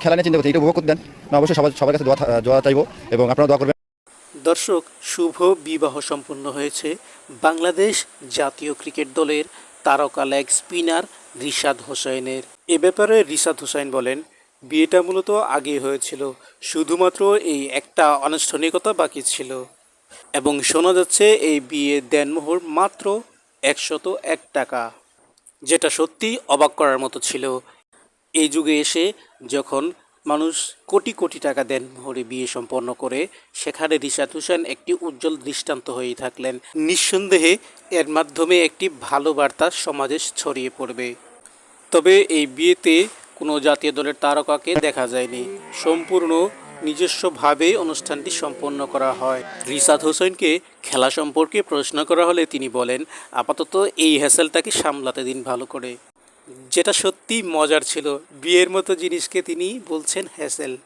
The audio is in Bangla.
খেলা নিয়ে চিন্তা করছি, এটা উপভোগ অবশ্যই সবার সবার কাছে দোয়া চাইব এবং আপনারা দোয়া করবেন। দর্শক, শুভ বিবাহ সম্পন্ন হয়েছে। বাংলাদেশ জাতীয় ক্রিকেট দলের তারকা লেগ স্পিনার রিশাদ হোসেনের। এ ব্যাপারে রিশাদ হোসেন বলেন, বিয়েটা মূলত আগে হয়েছিল। শুধুমাত্র এই একটা আনুষ্ঠানিকতা বাকি ছিল। এবং শোনা যাচ্ছে, এই বিয়ে দেনমোহর মাত্র একশত এক টাকা। যেটা সত্যি অবাক করার মতো ছিল। এই যুগে এসে যখন মানুষ কোটি কোটি টাকা দেন মোহরে বিয়ে সম্পন্ন করে, সেখানে রিশাদ হোসেন একটি উজ্জ্বল দৃষ্টান্ত হয়েই থাকলেন। নিঃসন্দেহে এর মাধ্যমে একটি ভালো বার্তা সমাজে ছড়িয়ে পড়বে। তবে এই বিয়েতে কোনো জাতীয় দলের তারকাকে দেখা যায়নি। সম্পূর্ণ নিজস্বভাবে অনুষ্ঠানটি সম্পন্ন করা হয়। রিসাদ হোসেনকে খেলা সম্পর্কে প্রশ্ন করা হলে তিনি বলেন, আপাতত এই হ্যাসেলটাকে সামলাতে দিন ভালো করে। যেটা সত্যি মজার ছিল। বিয়ের মতো জিনিসকে তিনি বলছেন হ্যাসেল